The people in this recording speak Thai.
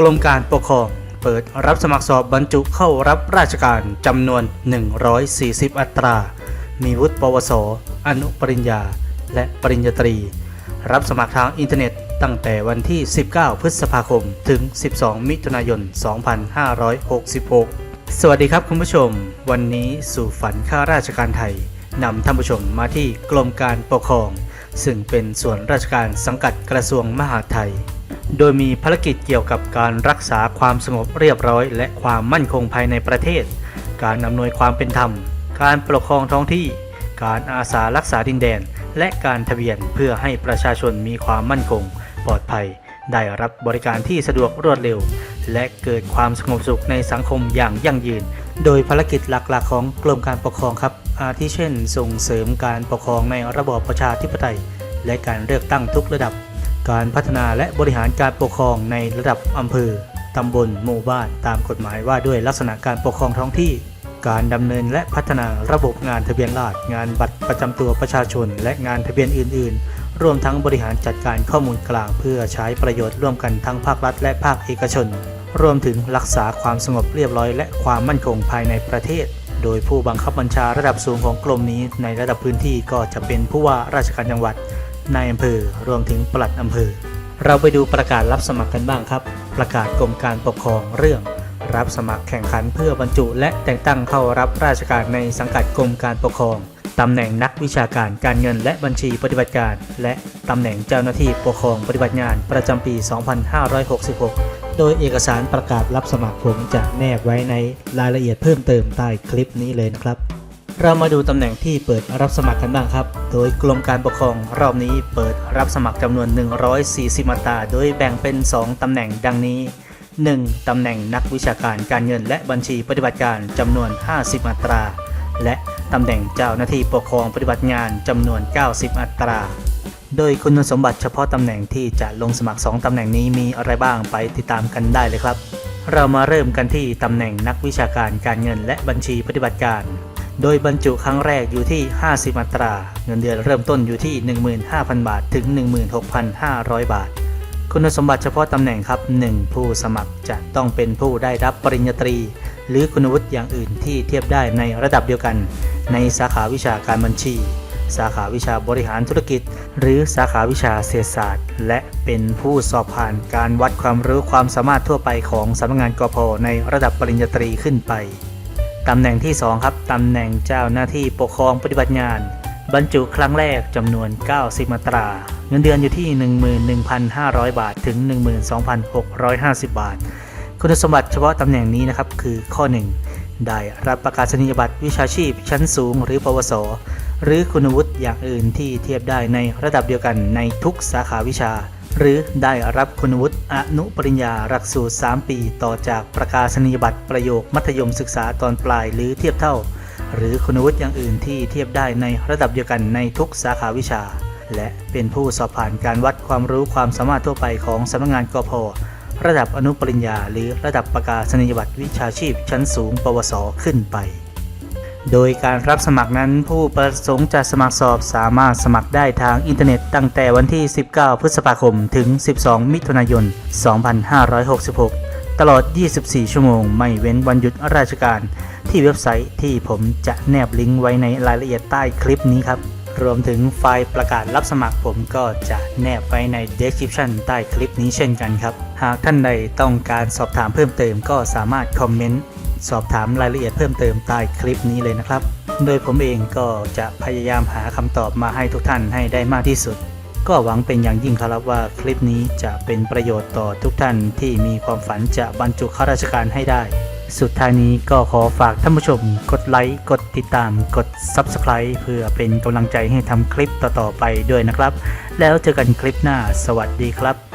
กรมการปกครองเปิดรับสมัครสอบบรรจุเข้ารับราชการจำนวน 140 อัตรา มีวุฒิปวส อนุปริญญา และปริญญาตรี รับสมัครทางอินเทอร์เน็ตตั้งแต่วันที่ 19 พฤษภาคม ถึง 12 มิถุนายน 2566 สวัสดีครับคุณผู้ชม วันนี้สู่ฝันข้าราชการไทยนำท่านผู้ชมมาที่กรมการปกครอง ซึ่งเป็นส่วนราชการสังกัดกระทรวงมหาดไทย โดยมีภารกิจเกี่ยวกับการรักษาความสงบเรียบร้อย และความมั่นคงภายในประเทศ การอำนวยความเป็นธรรม การปกครองท้องที่ การอาสารักษาดินแดน และการทะเบียนเพื่อให้ประชาชนมีความมั่นคง ปลอดภัย ได้รับบริการที่สะดวกรวดเร็ว และเกิดความสงบสุขในสังคมอย่างยั่งยืน โดยภารกิจหลักๆ ของกรมการปกครองครับ อาทิเช่น ส่งเสริมการปกครองในระบอบประชาธิปไตย และการเลือกตั้งทุกระดับ การพัฒนาและบริหารการปกครองในระดับอำเภอ ตำบล หมู่บ้าน ตามกฎหมายว่าด้วยลักษณะการปกครองท้องที่ การดำเนินและพัฒนาระบบงานทะเบียนราษฎรงานบัตรประจำตัวประชาชน และงานทะเบียนอื่น ๆ รวมทั้งบริหารจัดการข้อมูลกลางเพื่อใช้ประโยชน์ร่วมกันทั้งภาครัฐและภาคเอกชน รวมถึงรักษาความสงบเรียบร้อย และความมั่นคงภายในประเทศ โดยผู้บังคับบัญชาระดับสูงของกรมนี้ในระดับพื้นที่ก็จะเป็นผู้ว่าราชการจังหวัด นายอำเภอรวมถึงปลัดอำเภอ เราไปดูประกาศรับสมัครกันบ้างครับ ประกาศกรมการปกครองเรื่อง รับสมัครแข่งขันเพื่อบรรจุ และแต่งตั้งเข้ารับราชการในสังกัดกรมการปกครองตำแหน่งนักวิชาการการเงินและบัญชีปฏิบัติการ และตำแหน่งเจ้าหน้าที่ปกครองปฏิบัติงานประจำปี 2566 โดยเอกสารประกาศรับสมัครผมจะแนบไว้ในรายละเอียดเพิ่มเติมใต้คลิปนี้เลยนะครับ เรามาดูตำแหน่งที่เปิดรับสมัครกันบ้างครับ โดยกรมการปกครองรอบนี้เปิดรับสมัครจำนวน 140มาตราโดยแบ่งเป็น 2 ตำแหน่งดังนี้ 1. ตำแหน่งนักวิชาการการเงินและบัญชีปฏิบัติการจำนวน 50อัตรา และตำแหน่งเจ้าหน้าที่ปกครองปฏิบัติงานจำนวน 90อัตรา โดยคุณสมบัติเฉพาะตำแหน่งที่จะลงสมัคร 2 ตำแหน่งนี้มีอะไรบ้างไปติดตามกันได้เลยครับ เรามาเริ่มกันที่ตำแหน่งนักวิชาการการเงินและบัญชีปฏิบัติการ โดยบรรจุครั้งแรกอยู่ที่ 50อัตรา เงินเดือนเริ่มต้นอยู่ที่ 15,000 บาท ถึง 16,500 บาท คุณสมบัติเฉพาะตำแหน่งครับ 1. ผู้สมัครจะต้องเป็นผู้ได้รับปริญญาตรี หรือคุณวุฒิอย่างอื่นที่เทียบได้ในระดับเดียวกัน ในสาขาวิชาการบัญชี สาขาวิชาบริหารธุรกิจ หรือสาขาวิชาเศรษฐศาสตร์ และเป็นผู้สอบผ่านการวัดความรู้ความสามารถทั่วไปของสำนักงานกพในระดับปริญญาตรีขึ้นไป ตำแหน่งที่ 2 ครับ ตำแหน่งเจ้าหน้าที่ปกครองปฏิบัติงาน บรรจุครั้งแรกจำนวน 90 มาตรา เงินเดือนอยู่ที่ 11,500 บาทถึง 12,650 บาท คุณสมบัติเฉพาะตำแหน่งนี้นะครับ คือข้อ 1 ได้รับประกาศนียบัตรวิชาชีพชั้นสูง หรือปวส หรือคุณวุฒิอย่างอื่นที่เทียบได้ในระดับเดียวกันในทุกสาขาวิชา หรือได้รับคุณวุฒิอนุปริญญาหลักสูตร 3 ปี ต่อจากประกาศนียบัตรประโยคมัธยมศึกษาตอนปลายหรือเทียบเท่า หรือคุณวุฒิอย่างอื่นที่เทียบได้ในระดับเดียวกันในทุกสาขาวิชา และเป็นผู้สอบผ่านการวัดความรู้ความสามารถทั่วไปของสำนักงานกพระดับอนุปริญญา หรือระดับประกาศนียบัตรวิชาชีพชั้นสูง ปวสขึ้นไป โดยการรับสมัครนั้นผู้ประสงค์จะสมัครสอบสามารถสมัครได้ทางอินเทอร์เน็ตตั้งแต่วันที่ 19 พฤษภาคม ถึง 12 มิถุนายน 2566 ตลอด 24 ชั่วโมง ไม่เว้นวันหยุดราชการ ที่เว็บไซต์ที่ผมจะแนบลิงก์ไว้ในรายละเอียดใต้คลิปนี้ครับ รวมถึงไฟล์ประกาศรับสมัครผมก็จะแนบไว้ใน description ใต้คลิปนี้เช่นกันครับ หากท่านใดต้องการสอบถามเพิ่มเติมก็สามารถคอมเมนต์ สอบถามรายละเอียดเพิ่มเติมใต้คลิปนี้เลยนะครับ โดยผมเองก็จะพยายามหาคำตอบมาให้ทุกท่านให้ได้มากที่สุด ก็หวังเป็นอย่างยิ่งครับว่าคลิปนี้จะเป็นประโยชน์ต่อทุกท่านที่มีความฝันจะบรรจุข้าราชการให้ได้ สุดท้ายนี้ก็ขอฝากท่านผู้ชม กดไลค์กดติดตามกด Subscribe เพื่อเป็นกำลังใจให้ทำคลิปต่อๆไปด้วยนะครับ แล้วเจอกันคลิปหน้า สวัสดีครับ